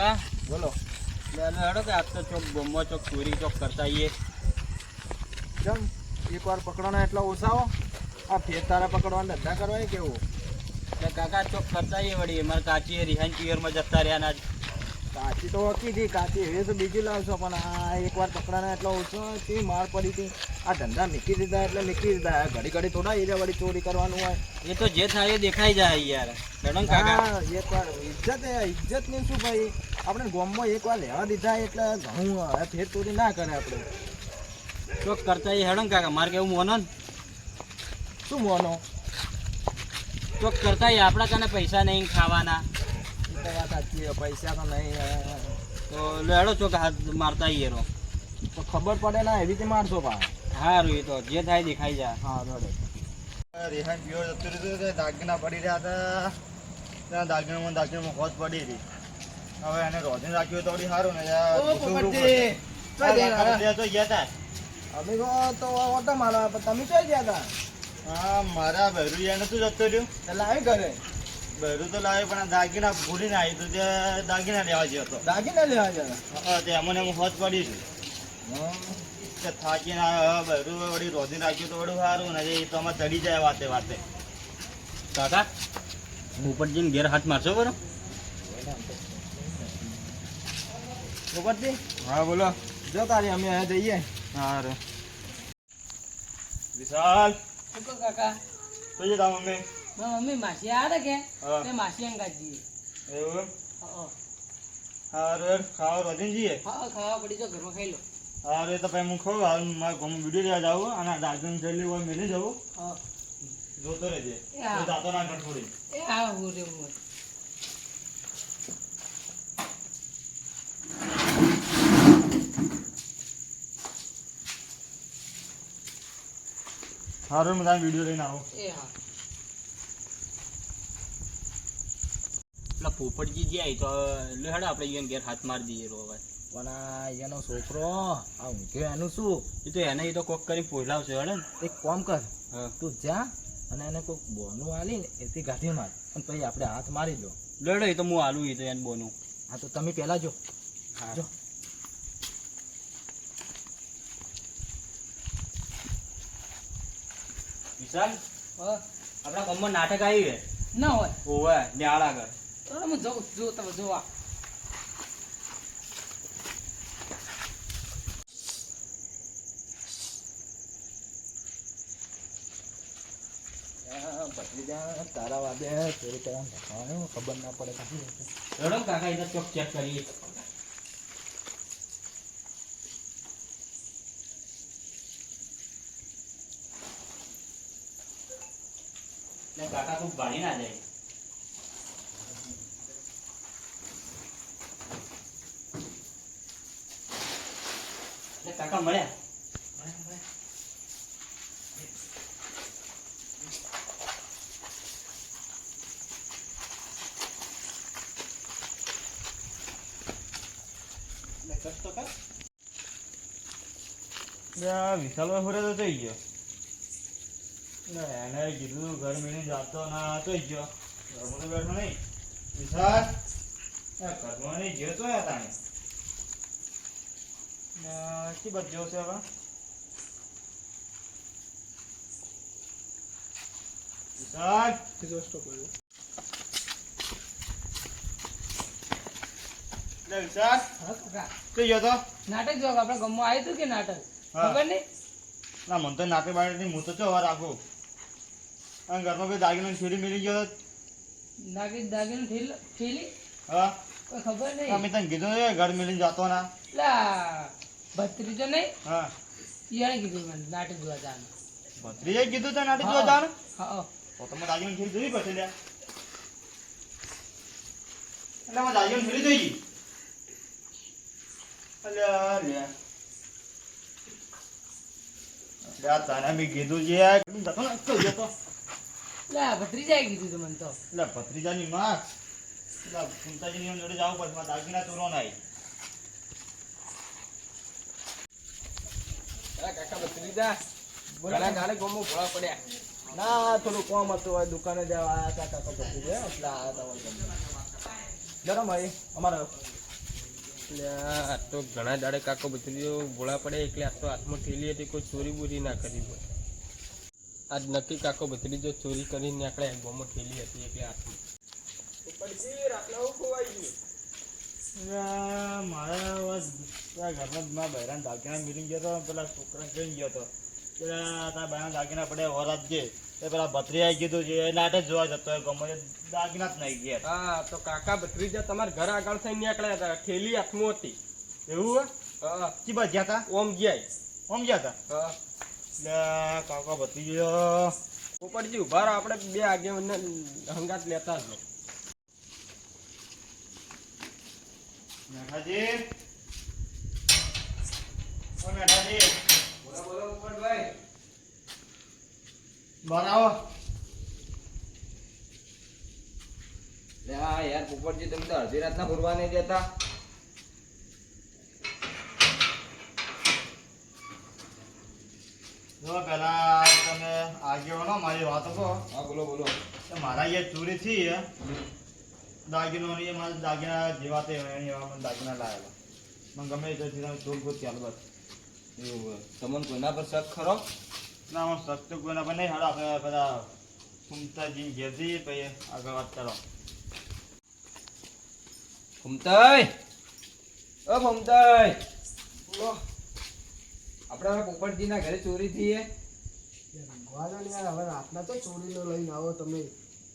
કાકા? બોલો. હેડો કે આજ તો ચોક ગોમમાં ચોક ચોરી ચોક કરતા આઈએ. કેમ એકવાર પકડવાના એટલા ઓછાઓ. આ ફેર તારા પકડવાના ધંધા કરવા કેવું? એટલે કાકા ચોક કરતા આઈએ વળી. અમારે કાચી રિહાન ચિયરમાં જતા રહ્યા ના કાચી તો કીધી હતી કાચી હવે તો બીજી લાવશો પણ આ એકવાર પકડાના એટલો ઓછો કેવી માર પડી હતી. આ ધંધા મીકી દીધા એટલે મીકી દીધા. ઘડી ઘડી થોડા એ વળી ચોરી કરવાનું હોય. એ તો જે થાય એ દેખાઈ જાય યાર. ને કાકા. એકવાર ઇજ્જત ઇજ્જતની શું ભાઈ? આપણે ગોમમાં એકવાર લેવા દીધા એટલે ઘણું હવે ફેર ચોરી ના કરે આપણે. તો કરતા એ હેડો ને કાકા મારે કેવું મોનો ને? શું મોનો? ચોક કરતા આપણા કને પૈસા નહીં ખાવાના. તો વાત સાચી પૈસા તો નહીં તો લે હેડો ચોક હાથ મારતા આઈએ રો તો ખબર પડે ના એવી રીતે મારશો પા સારું એ તો જે થાય દેખાઈ જાય. હા રોડે રેહાન પીવર જતું રહ્યું હતું દાગીના પડી રહ્યા હતા. ત્યાં દાગીનામાં દાગીનામાં હોત પડી રહી હવે એને રોજીને રાખ્યું તો વળી સારું ને યાર તો ગયા હતા અમે તો તો ઓટો મારવા પણ તમે ક્યાં ગયા હતા? હા મારા યાર નતું જતું રહ્યું. એટલે આવી ઘરે? બહેરું તો લાવે પણ દાગીના ભૂલીને આવી તો દાગીના લેવા ગયો હતો. દાગીને લેવા જતા હા તે અમને હું હોત પડી છું. કે થાકીને બૈરું વળી રાખ્યું તો વળી સારું ને એ તો અમે ચડી જાય વાતે વાતે. કાકા ઉપરજીને ઘેર હાથ મારશો બરો. પોપટજી હા બોલો. જો તારી અમે અહીંયા જઈએ. સારું વિશાલ. કાકા? તો જતા તાર મમ્મી? મમ્મી માસી હતા કે? તે માસી અંગાજી એવું હારું ખાવા રોજીને જઈએ હા ખાવા પડી જાઓ ઘરમાં ખાઈ લો. હારું તો પછી હું ખાઉં હાલ મારે ઘરમાં વીડિયો લેવા જાઉં અને દાદન જલ્દી હોય મેલી જવું. હા. જોતો રહેજે. જાતો ના કર થોડી એ હા હું રે હું હારું તારે વીડિયો લઈને આવો. એ હા. પોપટજી જાય તો લે આપણે ઈયોને ઘેર હાથ મારી દઈએ રો હવે પણ આ એનો છોકરો આ ઊંઘ્યો એનું શું? એ તો એને ઈ તો કોક કરી પોલાવશે હેડો ને. એક કોમ કર તું જા અને એને કોઈક બોનું આલી ને એથી ગાંઠી માર અને પછી આપણે હાથ મારી દો લેડો એ તો હું આલું એ તો એને બોનું. હા તો તમે પહેલા જો. હા. જો. વિશાલ આપણા ગામમાં નાટક આવી છે. ના હોય. ઓવે ન્યાળ આગળ. જો તમે જોવા તારા વાદે ચોરી ધક્કાવાનું ખબર ના પડે કાંઈ. કાકા એ ચોક ચેક કરીએ લે કાકા તું ભાડી ના જાય. કાકા મળ્યા? લે કર તો કર વિશાલ ભાઈ ફરે તો થઈ ગયો. એને કીધું ઘર મેળી જાતો ના થઈ ગયો. ઘરમાં બેઠો નહીં. વિશાલ ઘરમાં નહીં ગયો તો તાણે. શી બાજુ જવું છે હવે? નાટક જો આપણા ગામમાં આવ્યું હતું કે નાટક? ખબર નહીં ના મને તો નાટક બાટક નહીં હું તો ચો વાર રાખું? અને ઘરમાં કોઈ દાગીનો છોરી મિલી ગયો નાગી દાગી દાગીનું ઠેલ હા. કોઈ ખબર અમે તને કીધું ઘર મિલીને જતો ના. લા. ભત્રીજો નહીં? હા. એને કીધું મને નાટક જોવા જવાનું. ભત્રીજે કીધું તો નાટક. જોવા જવાનું? હા તો તમે દાદીને છોરી જોઈ પછી લે એટલે અમે દાદીને ઘેરી જોઈ ગઈ અલ્યા લ્યા લ્યા તને બી કીધું છે જતો ને તો જતો. લા ભત્રીજાએ કીધું તું મને તો. લે ભત્રીજાની માં એટલે કુંતાજીની જોડે જવું પડશે મારે દાગીના ચોરો ના અરે કાકા ભત્રીજા ઘણા ગાડે ગોમો ભોળા પડ્યા. ના થોડું કોમ હતું. દુકાને જવા આયા હતા કાકા ભત્રીજા એટલે આયા હતા જરા ભાઈ અમારે એટલે તો ઘણા દાડે કાકો ભત્રીજો ભોળા પડે એટલે આ તો હાથમાં ઠેલી હતી કોઈ ચોરી બોરી ના કરી હોય. આજ નક્કી કાકો ભત્રીજો ચોરી કરીને નીકળે ગોમો ઠેલી હતી એટલે હાથમાં. પેલા ઘરમાં મારા દાગીના મિલી ગયો તો પેલા છોકરા કઈ ગયો હતો પેલા તારા બહેરાના દાગીના પડે વરાત જે એ પેલા ભત્રી આવી ગયું છે જ જોવા જતો હોય ગમે દાગીના જ નહીં ગયા હા તો કાકા ભત્રીજા તમારા ઘર આગળ થઈને નીકળ્યા હતા ઠેલી હાથમાં હતી એવું હા ચી બાજુ ગયા તા ઓમ ગયા ઓમ ગયા હતા એટલે કાકા ભત્રીજો પોપટજી ઊભા આપણે બે આગળ હંગાત લેતા જ મેઠાજી. ઓ મેઠાજી. બોલો બોલો પોપટભાઈ બહાર લે યાર પોપટજી તમે તો અડધી રાતના ફરવા નહીં દેતા. જો પેલા તમે આગેવાનો મારી વાતો કહો. હા બોલો બોલો. મારા અહીંયા ચોરી થઈ દાગીનો એ મારા દાગીના જેવા તે હોય એવા મને દાગીના લાવેલા મને ગમે તો તમે ચોર ગોત ચાલુ બસ. એવું તમને કોઈના પર શક ખરો? ના હું સસ્તું કોઈના પર નહીં. હાડો આપણે બધા ફૂમતાજી ઘેર જઈએ પછી આગળ વાત કરો. ફૂમતાઈ! ઓ ફૂમતાઈ! બોલો આપણે હવે પોપટજીના ઘરે ચોરી થઈએ? યાર હવે રાતના તો ચોરીનો લઈને આવો તમે.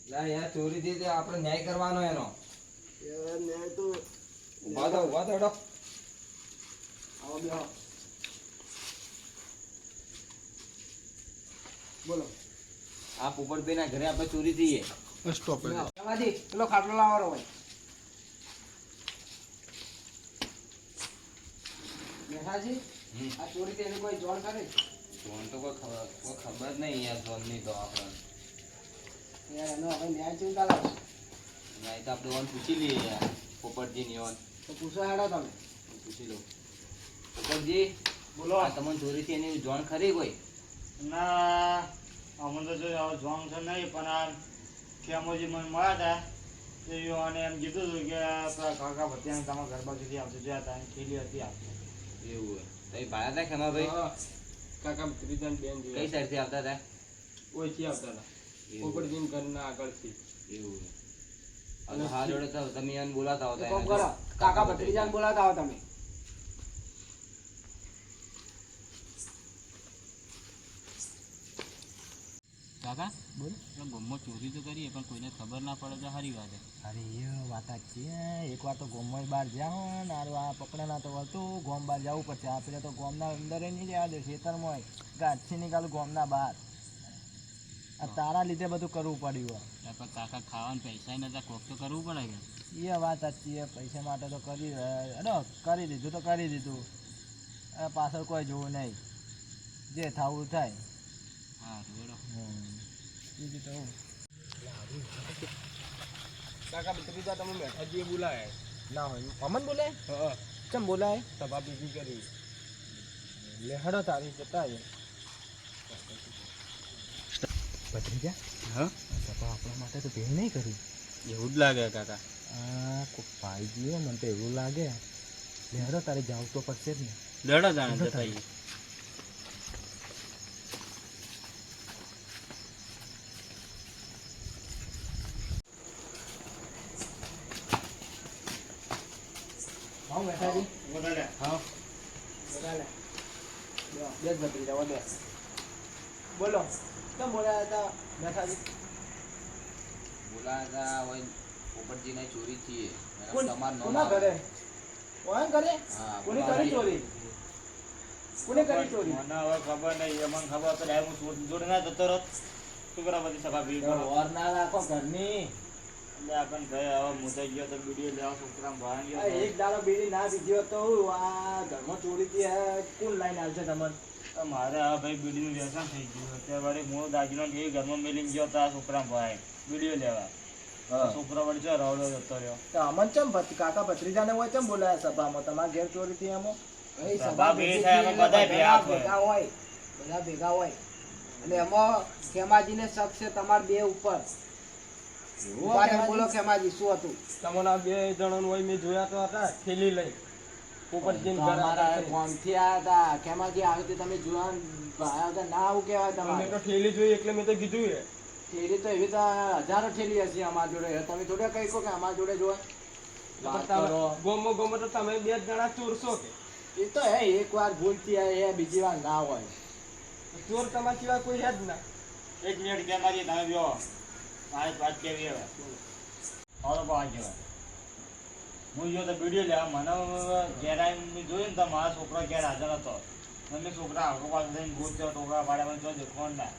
લા યાર ચોરી થી તે આપણે ન્યાય કરવાનો એનો. યાર ન્યાય તો ઊભા થા ઊભા થા આવો બે બોલો. આ પોપટભાઈના ઘરે આપણે ચોરી થઈ હે જવાજી પેલો ખાટલો લાવવાનો હોય. હમ. આ ચોરી તેની કોઈ જોણ કરે? જોણ તો કોઈ ખબર કોઈ ખબર નહીં યાર જોનની તો આપણે. યાર એનો હવે ન્યાય ચિંતા લાવો ન્યાય તો આપણે ઓન પૂછી લઈએ યાર પોપટજીની ઓન. તો પૂછો હેડો તમે. પૂછી લો પોપટજી બોલો. આ તમને ચોરી એની જોણ ખરી કોઈ? ના અમને તો જો આવો જોમ છે નહીં પણ આ ખેમોજી મને મળ્યા હતા. એને એમ કીધું હતું કે કાકા ભત્યાને તમારા ઘર બાજુથી આવશે. જોયા હતા થેલી હતી આપશે એવું હોય. તઈ ભાડા હતા ખેમાભાઈ? ભાઈ કાકા ભત્રીજાને બેન કઈ સાઈડથી આવતા હતા? ઓછી આવતા હતા. પોપટજીના ઘરના આગળથી એવું. અને હવે હા જોડે તો તમે એને બોલાતા હતા કોમ કરો કાકા ભત્રીજાને બોલાતા આવો તમે. કાકા? બોલ. ગમમાં ચોરી તો કરીએ પણ કોઈને ખબર ના પડે તો સારી વાત અરે એ વાત જ છે. એકવાર તો ગોમમાં બહાર જાઓ ને આ આ પકડાના તો હતું ગોમ બહાર જવું પડશે. આપણે તો ગોમના અંદર નહીં જવા દે ખેતરમાં ગાંઠથી નીકાળું ગોમના બહાર. આ તારા લીધે બધું કરવું પડ્યું હોય. પણ કાકા ખાવાનું પૈસા નતા કોક તો કરવું પડે કે. એ વાત સાચી છે પૈસા માટે તો કરી અડો કરી દીધું તો કરી દીધું. પાછળ કોઈ જોવું નહીં. જે થવું થાય. હા બીજું તો કાકા બીજા તમે મેઠાજીએ બોલાય. ના હોય. અમન બોલાય? હા કેમ બોલાય? સભા બીજી કરી. લે હડો તારી જતા ભત્રીજા હા. સભા આપણા માટે તો ભેળ નહીં કરી. એવું જ લાગે કાકા. આ કોઈ પાઈ ગયો મને તો એવું લાગે. લેડો તારે જાવ તો પડશે જ ને. લેડો જાણે જતા બોલો. કેમ બોલાયા હતા? બેઠાજી બોલાયા હતા હોય પોપટજીને ચોરી થઈએ. કોણ? તમારું કોના ઘરે? કોણ કરે હા, કોની કરી ચોરી? કોને કરી ચોરી? મને હવે ખબર નહીં એ મને ખબર તો ડાયરેક્ટ હું જોડે ના જતો રહો છોકરા બધી સભા કરો ઓર ના રાખો ઘરની. એટલે આપણને હવે મુદાઈ ગયો તો વીડિયો લેવા છોકરા ભાઈ એક દાડો બીડી ના દીધો તો આ ઘરમાં ચોરી થી કોણ લાઈન આવશે તમને તો મારે આ ભાઈ બીડીનું વ્યસન થઈ ગયું. અત્યારે વાળી મૂળ દાગીનો એ ઘરમાં મેલીને ગયો તો છોકરા ભાઈ. બીડીઓ લેવા. છોકરા વળી છે રવડો જતો રહ્યો. તો અમન ચમ કાકા ભત્રીજાને હોય ચમ બોલાયા સભામાં? તમારા ઘેર ચોરી થી એમાં સભા ભેગી થાય બધા ભેગા હોય. બધા ભેગા હોય. અને એમાં ખેમાજીને શક છે તમાર બે ઉપર. બોલો ખેમાજી શું હતું? તમારા બે જણાનું હોય મેં જોયા તો હતા ખેલી લઈ. અમારા ગામથી આવ્યા હતા. તમે જોવા આવ્યા હતા? ના આવું કહેવાય તમારે તો ઠેલી જોઈ એટલે મેં તો કીધું એ. ઠેલી તો એવી તો હજારો ઠેલી હશે અમારા જોડે. તમે થોડા કહી શકો કે અમારા જોડે જોવા? ગોમો ગોમો તો તમે બે જણા ચોરસો કે. એ તો હે એક વાર ભૂલથી આવે એ બીજી વાર ના હોય. ચોર તમારા સિવાય કોઈ છે જ ના. એક મિનિટ કેમ મારી તમે જો? મારી વાત કેવી હવે? પાંચ જવા હું જો તો વીડિયો લેવા મને ઘેર આવીને જોયું ને તો મારા છોકરો ઘેર હાજર હતો. મને છોકરા આખો પાસે થઈને થયો ટોકરા પાડ્યા મને જો કોણ ના.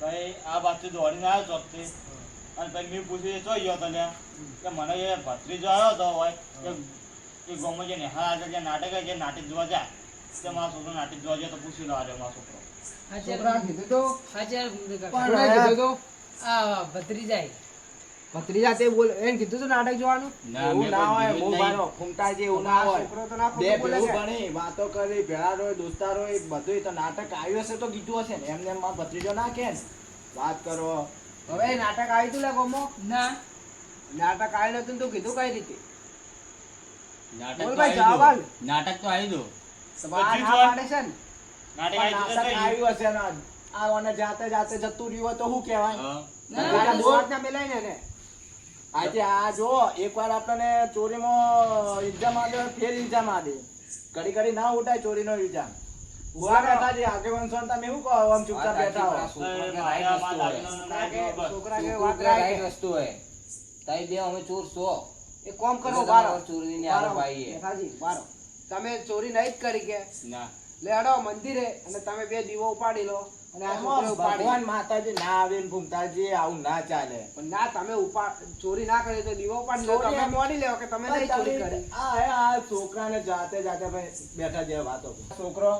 તો એ આ બાજુ દોડીને આવ્યો ચોકથી. અને પછી મેં પૂછ્યું ચો ગયો તો લ્યા? કે મને એ ભત્રીજો આવ્યો હતો હોય કે એ ગામમાં જે નેહા આગળ જે નાટક જે નાટક જોવા જાય તે મારા છોકરો નાટક જોવા જાય તો પૂછી લો આજે મારો છોકરો. હાજર કીધું તો? હાચર કીધું તો? આ. ભત્રીજા તે બોલ એને કીધું તો નાટક જોવાનું? એવું ના હોય બહુ બારો ફૂમતાજી એવું ના હોય. છોકરો તો ના બે બોલે ભેગું ભણી વાતો કરી ભેળા રોય દોસ્તાર હોય બધું તો નાટક આવ્યું હશે તો કીધું હશે ને. એમને એમ મારો ભત્રીજો ના. કે વાત કરો. હવે નાટક આવ્યું તું લે ગોમો? ના. નાટક આવ્યું નતું તું કીધું કઈ રીતે? નાટક તો ભાઈ, આવી દો. નાટક તો આવી દો ના પાડે છે ને. નાટક નાટક આવ્યું હશે ને. આ જાતે જાતે જતું રહ્યું હોય તો શું કહેવાય? હા. ના, આજે આ જો એકવાર આપણને ચોરીમાં ઇલ્ઝામ આવે ફેર ઇલ્ઝામ આવે ઘડી ઘડી ના ઉઠાય ચોરીનો ને તમે ચોર નહીં જ કરી કે. લેડો લે હેડો મંદિરે અને તમે બે દીવો ઉપાડી લો. અને આ એમાં છોકરો ઉપાડી. ભગવાન માતાજી ના આવે ને ભૂમતાજી આવું ના ચાલે. પણ ના તમે ઉપા ચોરી ના કરી તો દીવો ઉપાડી તમે મોડી લેવો કે તમે નહીં ચોરી કરી? આ આ છોકરાને જાતે જાતે ભાઈ બેઠા જે વાતો છોકરો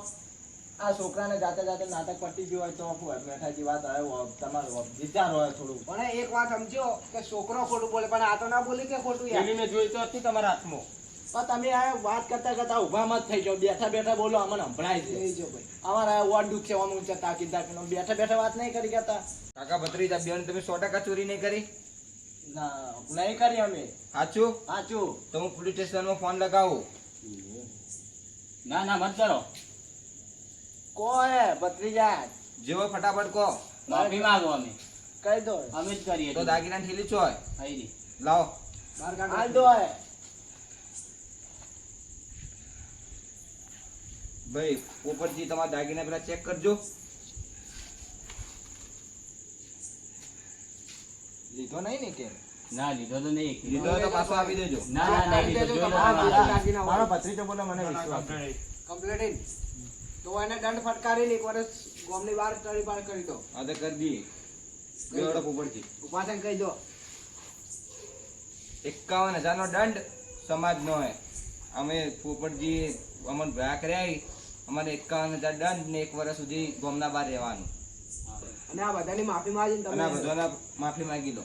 આ છોકરાને જાતે જાતે નાટક પટી ગયું હોય તો શું હોય? બેઠાજી વાત આવે તમારો વિચાર હોય થોડું. પણ એક વાત સમજો કે છોકરો ખોટું બોલે પણ આ તો ના બોલી કે ખોટું જોઈ તો હતી તમારા હાથમાં. પણ તમે આ વાત કરતા કરતા ઊભા મત થઈ જાઓ. બેઠા બેઠા બોલો અમને સંભળાય છે. જાઓ ભાઈ. અમારા વોટ દુખ છે અમુક છે તાકી તાકી બેઠા બેઠા વાત નહીં કરી કરતા. કાકા ભત્રીજા બેન તમે સો ટકા ચોરી નહીં કરી? ના નહીં કરી અમે. સાચું? સાચું. તો હું પોલીસ સ્ટેશનમાં ફોન લગાવું. ના ના મત કરો. કો હે ભત્રીજા? જેવો ફટાફટ કહો માફી માંગો અમે. કહી દો. અમે જ કરીએ. તો દાગીના ઠેલી છો આઈ લાવો. બહાર કાઢો. હાલ દો હે. ભાઈ પોપટજી તમારા દાગીના પેલા ચેક કરજો. લીધો નહીં ને કે? ના લીધો તો નહીં. લીધો હોય તો પાછો આપી દેજો. ના ના નહીં લીધો મારા દાગીના મારો ભત્રીજો બોલે મને વિશ્વાસ કમ્પ્લેટ. તો એને દંડ ફટકારીને એક વર્ષ ગોમની બહાર તળી પાર કરી દો. હા તો કરી દઈએ. બેવડો પોપટજી ઉપાસન કહી દો. એકાવન હજારનો દંડ સમાજનો હે અમે પોપટજી અમને ભાગ કર્યા ઈ. અમારે એકાવન હજાર દંડ ને એક વર્ષ સુધી ગોમના બહાર રહેવાનું. અને આ બધાની માફી માંગીને અને આ બધાના માફી માંગી દો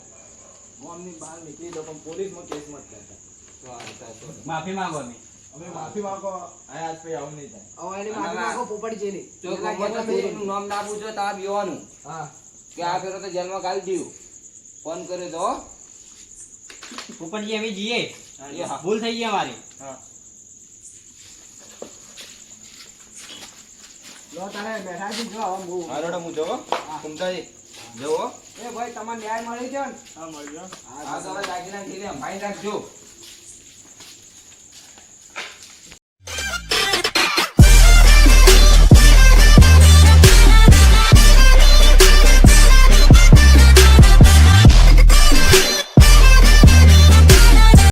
ગોમની બહાર નીકળી દો પણ પોલીસમાં કેસ મત કરતા. તો આ રીતે તો. માફી માંગો અમે અમે માફી માંગો. આ આજ પછી આવું નહીં થાય. હવે એની માફી માંગો પોપટ જેલી જો ગામમાં તો નામ ના પૂછો તો આ હા. કે આ ફેરો તો જેલમાં ગાળી દીધું. ફોન કર્યો તો. પોપટજી અમે જઈએ ભૂલ થઈ ગઈ અમારી. હું હા રોડો હું જવો. એ ભાઈ તમારે ન્યાય મળી ગયો ને? હા મળી ગયો. હા તો હવે દાગીના સંભાળી રાખજો.